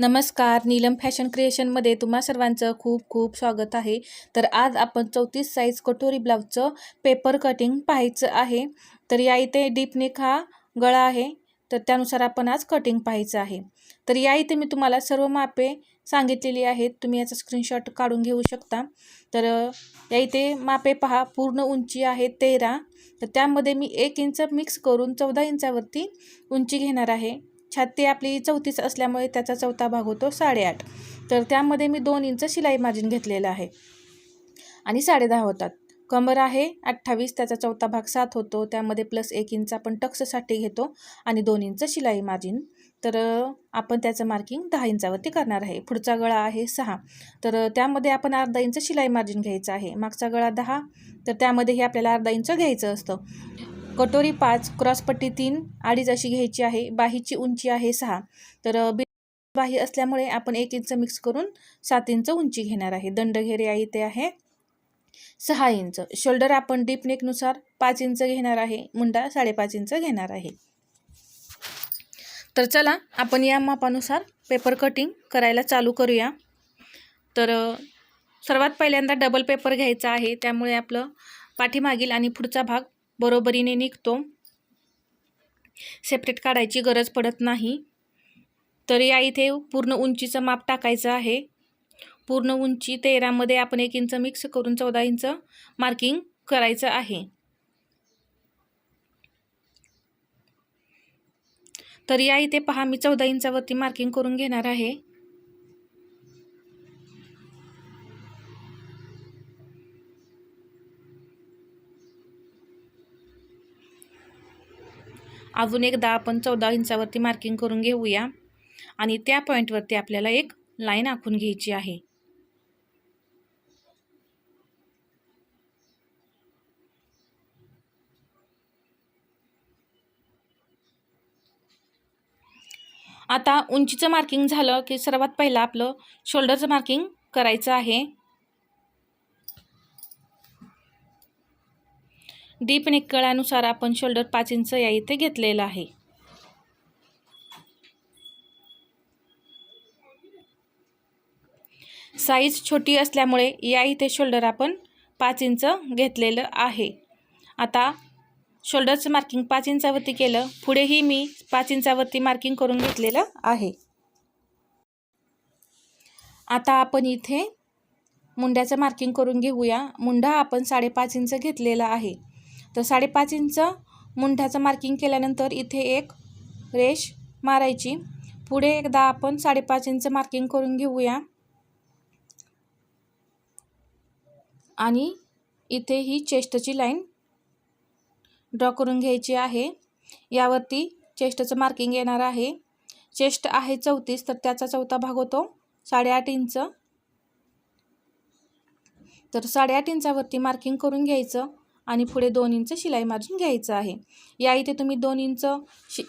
नमस्कार नीलम फॅशन क्रिएशनमध्ये तुम्हा सर्वांचं खूप खूप स्वागत आहे. तर आज आपण चौतीस साईज कटोरी ब्लाऊजचं पेपर कटिंग पाहायचं आहे. तर या इथे डीपनेक हा गळा आहे. तर त्यानुसार आपण आज कटिंग पाहायचं आहे. तर या इथे मी तुम्हाला सर्व मापे सांगितलेली आहेत. तुम्ही याचा स्क्रीनशॉट काढून घेऊ शकता. तर या इथे मापे पहा. पूर्ण उंची आहे तेरा. तर त्यामध्ये मी एक इंच मिक्स करून चौदा इंचावरती उंची घेणार आहे. छाती आपली चौतीस असल्यामुळे त्याचा चौथा भाग होतो साडेआठ. तर त्यामध्ये मी दोन इंच शिलाई मार्जिन घेतलेलं आहे. आणि साडेदहा होतात. कमर आहे अठ्ठावीस त्याचा चौथा भाग सात होतो. त्यामध्ये प्लस एक इंच आपण टक्ससाठी घेतो आणि दोन इंच शिलाई मार्जिन. तर आपण त्याचं मार्किंग दहा इंचावरती करणार आहे. पुढचा गळा आहे सहा. तर त्यामध्ये आपण अर्धा इंच शिलाई मार्जिन घ्यायचं आहे. मागचा गळा दहा. तर त्यामध्येही आपल्याला अर्धा इंच घ्यायचं असतं. कटोरी पाच क्रॉसपट्टी तीन अडीच अशी घ्यायची आहे. बाहीची उंची आहे सहा. तर बी बाही असल्यामुळे आपण एक इंच मिक्स करून सात इंच उंची घेणार आहे. दंडघेरे आहे ते आहे सहा इंच. शोल्डर आपण डीप नेकनुसार पाच इंच घेणार आहे. मुंडा साडेपाच इंच घेणार आहे. तर चला आपण या मापानुसार पेपर कटिंग करायला चालू करूया. तर सर्वात पहिल्यांदा डबल पेपर घ्यायचा आहे. त्यामुळे आपलं पाठीमागील आणि पुढचा भाग बरोबरीने निघतो. सेपरेट काढायची गरज पडत नाही. तर या इथे पूर्ण उंचीचं माप टाकायचं आहे. पूर्ण उंची तेरामध्ये आपण एक इंच मिक्स करून चौदा इंच मार्किंग करायचं आहे. तर या इथे पहा मी चौदा इंचावरती मार्किंग करून घेणार आहे. अजून एकदा आपण चौदा इंचावरती मार्किंग करून घेऊया. आणि त्या पॉईंटवरती आपल्याला एक लाईन आखून घ्यायची आहे. आता उंचीचं मार्किंग झालं की सर्वात पहिलं आपलं शोल्डरचं मार्किंग करायचं आहे. डीप नेक आपण शोल्डर पाच इंच या इथे घेतलेलं आहे. साईज छोटी असल्यामुळे या इथे शोल्डर आपण पाच इंच घेतलेलं आहे. आता शोल्डरचं मार्किंग पाच इंचावरती केलं पुढेही मी पाच इंचावरती मार्किंग करून घेतलेलं आहे. आता आपण इथे मुंड्याचं मार्किंग करून घेऊया. मुंडा आपण साडेपाच इंच घेतलेला आहे. तर साडेपाच इंच मुंढ्याचं मार्किंग केल्यानंतर इथे एक रेष मारायची. पुढे एकदा आपण साडेपाच इंच मार्किंग करून घेऊया. आणि इथे ही चेस्टची लाईन ड्रॉ करून घ्यायची आहे. यावरती चेस्टचं मार्किंग येणार आहे. चेस्ट आहे चौतीस तर त्याचा चौथा भाग होतो साडेआठ इंच. तर साडेआठ इंचावरती मार्किंग करून घ्यायचं. आणि पुढे दोन इंच शिलाई मार्जिन घ्यायचं आहे. या इथे तुम्ही दोन इंच शि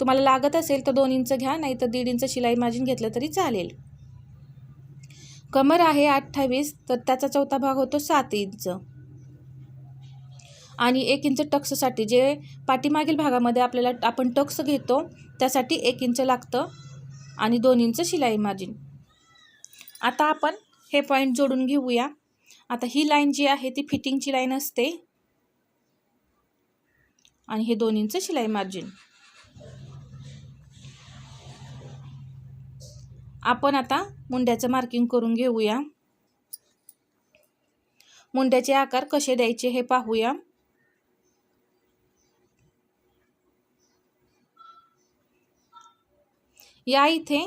तुम्हाला लागत असेल तर दोन इंच घ्या नाही तर दीड इंच शिलाई मार्जिन घेतलं तरी चालेल. कमर आहे अठ्ठावीस तर त्याचा चौथा भाग होतो सात इंच. आणि एक इंच टक्ससाठी जे पाठीमागील भागामध्ये आपल्याला आपण टक्स घेतो त्यासाठी एक इंच लागतं आणि दोन इंच शिलाई मार्जिन. आता आपण हे पॉईंट जोडून घेऊया. आता ही लाईन जी आहे ती फिटिंगची लाईन असते. आणि हे दोन इंच शिलाई मार्जिन. आपण आता मुंड्याचं मार्किंग करून घेऊया. मुंड्याचे आकार कसे द्यायचे हे पाहूया. या इथे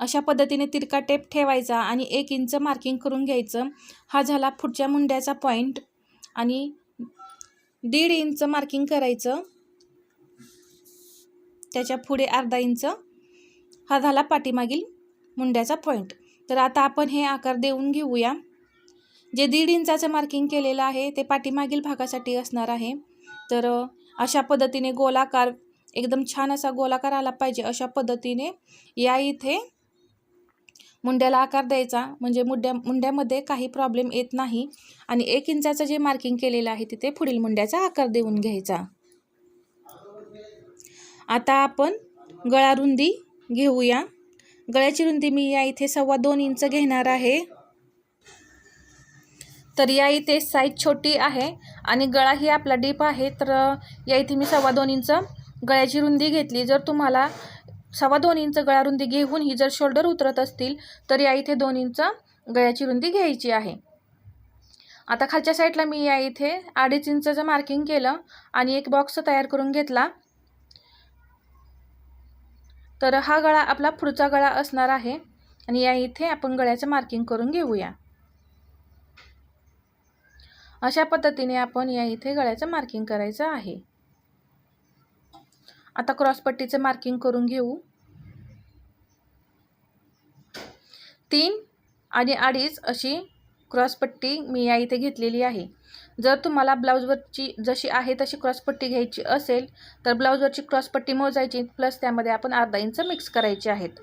अशा पद्धतीने तिरका टेप ठेवायचा आणि एक इंच मार्किंग करून घ्यायचं. हा झाला पुढच्या मुंड्याचा पॉईंट आणि दीड इंच मार्किंग करायचं. त्याच्या पुढे अर्धा इंच. हा झाला पाठीमागील मुंड्याचा पॉईंट तर आता आपण हे आकार देऊन घेऊया. जे दीड इंचाचं मार्किंग केलेलं आहे ते पाठीमागील भागासाठी असणार आहे. तर अशा पद्धतीने गोलाकार एकदम छान असा गोलाकार आला पाहिजे अशा पद्धतीने या इथे मुंड्याला आकार द्यायचा. म्हणजे मुंड्या मुंड्यामध्ये काही प्रॉब्लेम येत नाही. आणि एक इंचाचं जे मार्किंग केलेलं आहे तिथे पुढील मुंड्याचा आकार देऊन घ्यायचा. आता आपण गळारुंदी घेऊया. गळ्याची रुंदी मी या इथे सव्वा दोन इंच घेणार आहे. तर या इथे साईज छोटी आहे आणि गळा ही आपला डीप आहे. तर या इथे मी सव्वा दोन इंच गळ्याची रुंदी घेतली. जर तुम्हाला सव्वा दोन इंच गळा रुंदी घेऊन ही जर शोल्डर उतरत असतील तर या इथे दोन इंच गळ्याची रुंदी घ्यायची आहे. आता खालच्या साईडला मी या इथे अडीच इंचचं मार्किंग केलं आणि एक बॉक्स तयार करून घेतला. तर हा गळा आपला पुढचा गळा असणार आहे आणि या इथे आपण गळ्याचं मार्किंग करून घेऊया. अशा पद्धतीने आपण या इथे गळ्याचं मार्किंग करायचं आहे. आता क्रॉसपट्टीचं मार्किंग करून घेऊ. तीन आणि अडीच अशी क्रॉसपट्टी मी या इथे घेतलेली आहे. जर तुम्हाला ब्लाऊजवरची जशी आहे तशी क्रॉसपट्टी घ्यायची असेल तर ब्लाऊजवरची क्रॉसपट्टी मोजायची प्लस त्यामध्ये आपण अर्धा इंच मिक्स करायचे आहेत.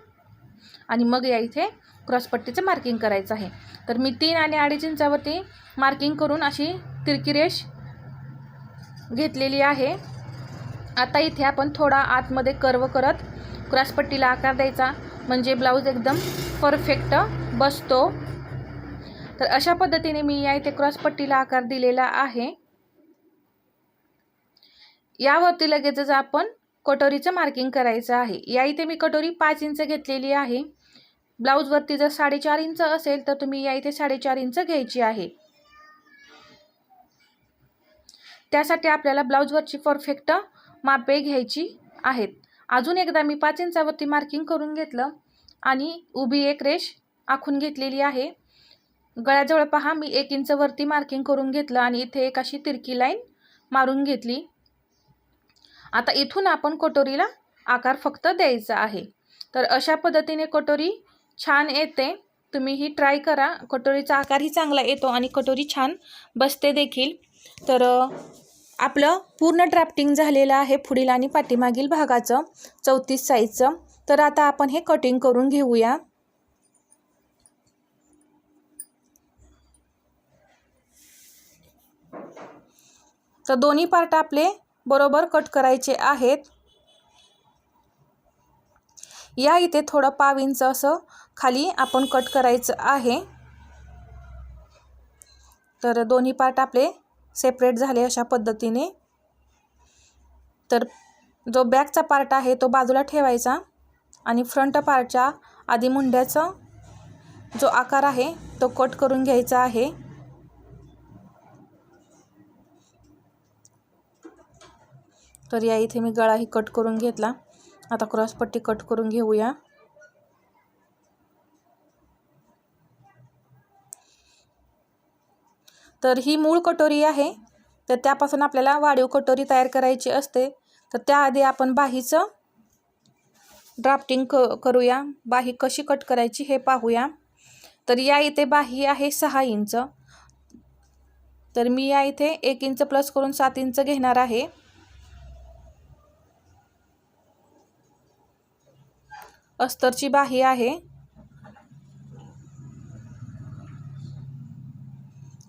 आणि मग या इथे क्रॉसपट्टीचं मार्किंग करायचं आहे. तर मी तीन आणि अडीच इंचावरती मार्किंग करून अशी तिरकी रेष घेतलेली आहे. आता इथे आपण थोडा आतमध्ये कर्व करत क्रॉसपट्टीला आकार द्यायचा. म्हणजे ब्लाऊज एकदम परफेक्ट बसतो. तर अशा पद्धतीने मी या इथे क्रॉसपट्टीला आकार दिलेला आहे. यावरती लगेचच आपण कटोरीचं मार्किंग करायचं आहे. या इथे मी कटोरी पाच इंच घेतलेली आहे. ब्लाऊजवरती जर साडेचार इंच असेल तर तुम्ही या इथे साडेचार इंच घ्यायची आहे. त्यासाठी आपल्याला ब्लाऊजवरची परफेक्ट मापे घ्यायची आहेत. अजून एकदा मी पाच इंचावरती मार्किंग करून घेतलं आणि उभी एक रेष आखून घेतलेली आहे. गळ्याजवळ पहा मी एक इंचवरती मार्किंग करून घेतलं आणि इथे एक अशी तिरकी लाईन मारून घेतली. आता इथून आपण कटोरीला आकार फक्त द्यायचा आहे. तर अशा पद्धतीने कटोरी छान येते. तुम्ही ही ट्राय करा. कटोरीचा आकारही चांगला येतो आणि कटोरी छान बसते देखील. तर आपलं पूर्ण ड्राफ्टिंग झालेलं आहे पुढील आणि पाठीमागील भागाचं चौतीस साईजचं तर आता आपण हे कटिंग करून घेऊया. तर दोन्ही पार्ट आपले बरोबर कट करायचे आहेत. या इथे थोडं पाव इंच असं खाली आपण कट करायचं आहे. तर दोन्ही पार्ट आपले सेपरेट झाले अशा पद्धतीने. तर जो बॅकचा पार्ट आहे तो बाजूला ठेवायचा आणि फ्रंट पार्टच्या आधी मुंड्याचा जो आकार आहे तो कट करून घ्यायचा आहे. तर या इथे मी गळाही कट करून घेतला. आता क्रॉसपट्टी कट करून घेऊया. तर ही मूळ कटोरी आहे. तर त्यापासून आपल्याला वाढीव कटोरी तयार करायची असते. तर त्याआधी आपण बाहीचं ड्राफ्टिंग क करूया. बाही कशी कट करायची हे पाहूया. तर या इथे बाही आहे सहा इंच. तर मी या इथे एक इंच प्लस करून सात इंच घेणार आहे. अस्तरची बाही आहे.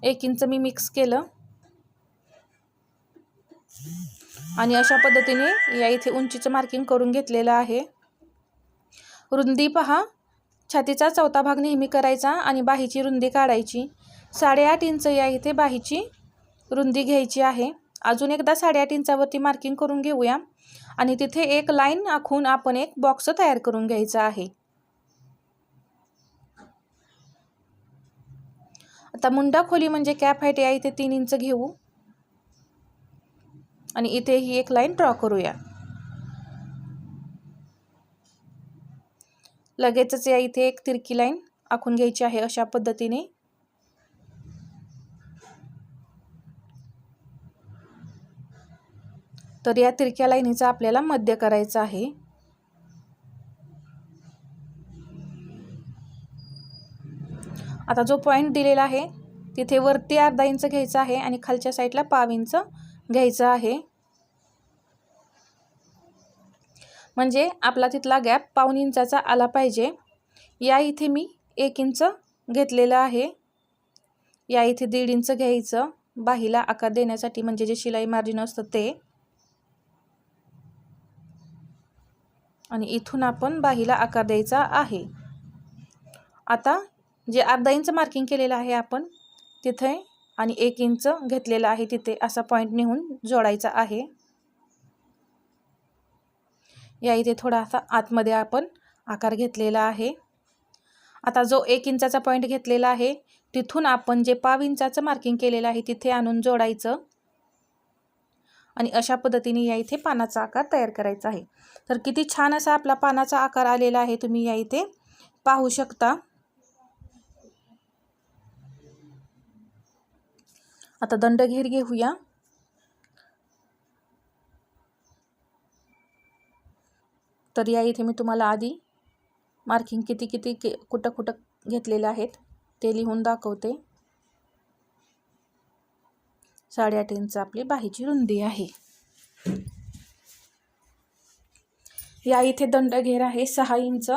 एक इंच मी मिक्स केलं. आणि अशा पद्धतीने या इथे उंचीचं मार्किंग करून घेतलेलं आहे. रुंदी पहा. छातीचा चौथा भाग नेहमी करायचा आणि बाहीची रुंदी काढायची. साडेआठ इंच या इथे बाहीची रुंदी घ्यायची आहे. अजून एकदा साडेआठ इंचावरती मार्किंग करून घेऊया. आणि तिथे एक लाईन आखून आपण एक बॉक्स तयार करून घ्यायचा आहे. आता मुंडा खोली म्हणजे कॅप हाईट या इथे तीन इंच घेऊ. आणि इथे ही एक लाईन ड्रॉ करूया. लगेचच या इथे एक तिरकी लाईन आखून घ्यायची आहे अशा पद्धतीने. तर या तिरक्या लाईनीचा आपल्याला मध्य करायचा आहे. आता जो पॉईंट दिलेला आहे तिथे वरती अर्धा इंच घ्यायचा आहे आणि खालच्या साईडला पाव इंच घ्यायचं आहे. म्हणजे आपला तिथला गॅप पाऊन इंचाचा आला पाहिजे. या इथे मी एक इंच घेतलेलं आहे. या इथे दीड इंच घ्यायचं. बाहीला आकार देण्यासाठी म्हणजे जे शिलाई मार्जिन असतं ते. आणि इथून आपण बाहीला आकार द्यायचा आहे. आता जे अर्धा इंच मार्किंग केलेलं आहे आपण तिथे आणि एक इंच घेतलेलं आहे तिथे असा पॉईंट नेहून जोडायचा आहे. या इथे थोडासा आतमध्ये आपण आकार घेतलेला आहे. आता जो एक इंचाचा पॉईंट घेतलेला आहे तिथून आपण जे पाव इंचाचं मार्किंग केलेलं आहे तिथे आणून जोडायचं. आणि अशा पद्धतीने या इथे पानाचा आकार तयार करायचा आहे. तर किती छान असा आपला पानाचा आकार आलेला आहे तुम्ही या इथे पाहू शकता. आता दंडघेर घेऊया. तर या इथे मी तुम्हाला आधी मार्किंग किती किती के कुठं कुठं घेतलेले आहेत ते लिहून दाखवते. साडेआठ इंच आपली बाहीची रुंदी आहे. या इथे दंडघेर आहे सहा इंच.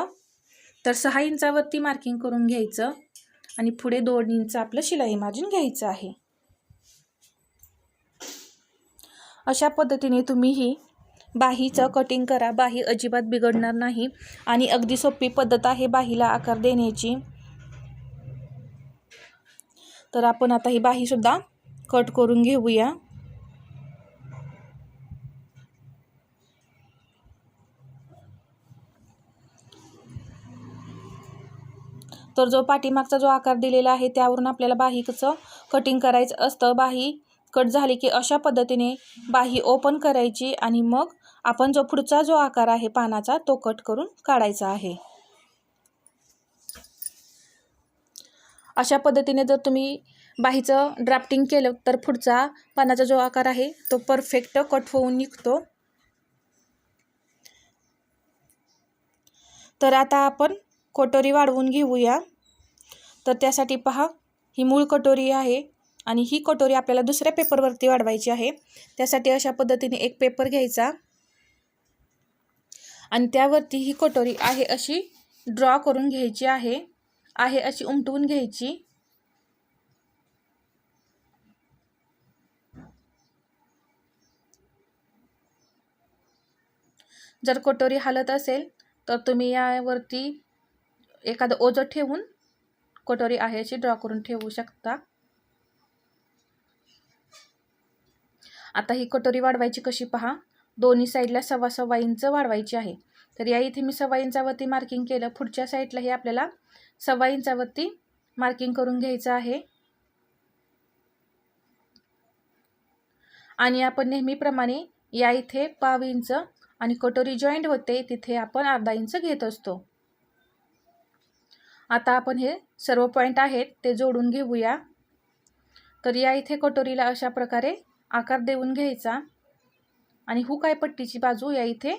तर सहा इंचावरती मार्किंग करून घ्यायचं आणि पुढे दोन इंच आपलं शिलाई मार्जिन घ्यायचं आहे. अशा पद्धतीने तुम्ही ही बाहीचं कटिंग करा. बाही अजिबात बिघडणार नाही. आणि अगदी सोपी पद्धत आहे बाहीला आकार देण्याची. तर आपण आता ही बाहीसुद्धा कट करून घेऊया. तर जो पाठीमागचा जो आकार दिलेला आहे त्यावरून आपल्याला बाहीचं कटिंग करायचं असतं. बाही कट झाली की अशा पद्धतीने बाही ओपन करायची आणि मग आपण जो पुढचा जो आकार आहे पानाचा तो कट करून काढायचा आहे. अशा पद्धतीने जर तुम्ही बाहीचं ड्राफ्टिंग केलं तर पुढचा पानाचा जो आकार आहे तो परफेक्ट कट होऊन निघतो. तर आता आपण कटोरी वाढवून घेऊया. तर त्यासाठी पहा ही मूळ कटोरी आहे. आणि ही कटोरी आपल्याला दुसऱ्या पेपरवरती वाढवायची आहे. त्यासाठी अशा पद्धतीने एक पेपर घ्यायचा. आणि त्यावरती ही कटोरी आहे अशी ड्रॉ करून घ्यायची आहे. आहे अशी उमटवून घ्यायची. जर कटोरी हालत असेल तर तुम्ही यावरती एखादं ओझं ठेवून कटोरी आहे अशी ड्रॉ करून ठेवू शकता. आता ही कटोरी वाढवायची कशी पहा? दोन्ही साईडला सव्वा सव्वा इंच वाढवायची आहे. तर या इथे मी सव्वा इंचावरती मार्किंग केलं. पुढच्या साईडलाही आपल्याला सव्वा इंचावरती मार्किंग करून घ्यायचं आहे. आणि आपण नेहमीप्रमाणे या इथे पाव इंच आणि कटोरी जॉईंट होते तिथे आपण अर्धा इंच घेत असतो. आता आपण हे सर्व पॉईंट आहेत ते जोडून घेऊया. तर या इथे कटोरीला अशा प्रकारे आकार देऊन घ्यायचा. आणि हुकाय पट्टीची बाजू या इथे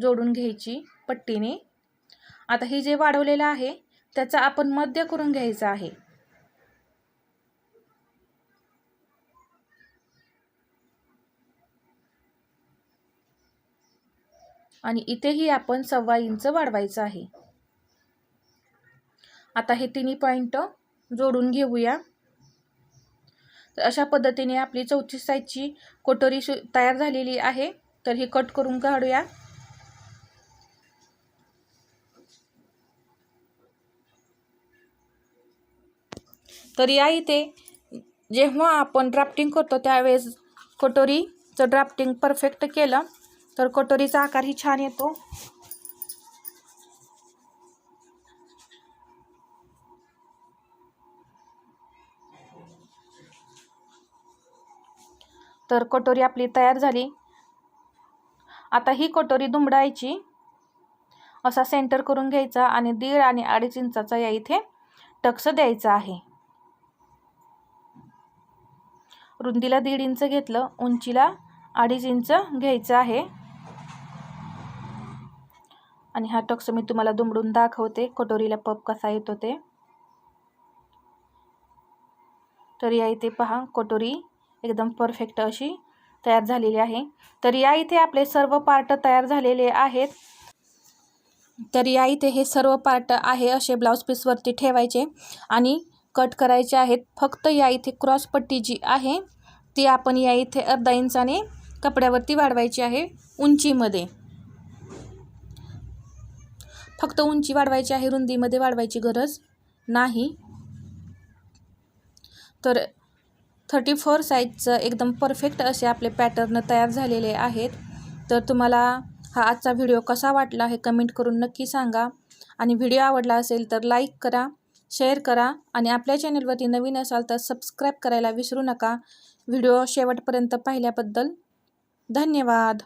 जोडून घ्यायची पट्टीने. आता हे जे वाढवलेलं आहे त्याचा आपण मध्य करून घ्यायचा आहे. आणि इथेही आपण सव्वा इंच वाढवायचं आहे. आता हे तिन्ही पॉईंट जोडून घेऊया. तर अशा पद्धतीने आपली चौथी साईजची कोटोरी तयार झालेली आहे. तर ही कट करून काढूया. तर या इथे जेव्हा आपण ड्राफ्टिंग करतो त्यावेळेस कटोरीचं ड्राफ्टिंग परफेक्ट केलं. तर कटोरीचा आकारही छान येतो. तर कटोरी आपली तयार झाली. आता ही कटोरी दुमडायची. असा सेंटर करून घ्यायचा आणि दीड आणि अडीच इंचाचा या इथे टक्स द्यायचा आहे. रुंदीला दीड इंच घेतलं उंचीला अडीच इंच घ्यायचं आहे. आणि हा टक्स मी तुम्हाला दुमडून दाखवते कटोरीला पप कसा येतो ते. तर या इथे पहा कटोरी एकदम परफेक्ट अशी तयार झालेली आहे. तर या इथे आपले सर्व पार्ट तयार झालेले आहेत. तर या इथे हे सर्व पार्ट आहे असे ब्लाऊज पीसवरती ठेवायचे आणि कट करायचे आहेत. फक्त या इथे क्रॉस पट्टी जी आहे ती आपण या इथे अर्धा इंचाने कपड्यावरती वाढवायची आहे उंचीमध्ये. फक्त उंची वाढवायची आहे रुंदीमध्ये वाढवायची गरज नाही. तर थर्टी फोर साईजचं एकदम परफेक्ट असे आपले पॅटर्न तयार झालेले आहेत. तर तुम्हाला हा आजचा व्हिडिओ कसा वाटला हे कमेंट करून नक्की सांगा. आणि व्हिडिओ आवडला असेल तर लाईक करा शेअर करा आणि आपल्या चॅनलवरती नवीन असाल तर सबस्क्राईब करायला विसरू नका. व्हिडिओ शेवटपर्यंत पाहिल्याबद्दल धन्यवाद.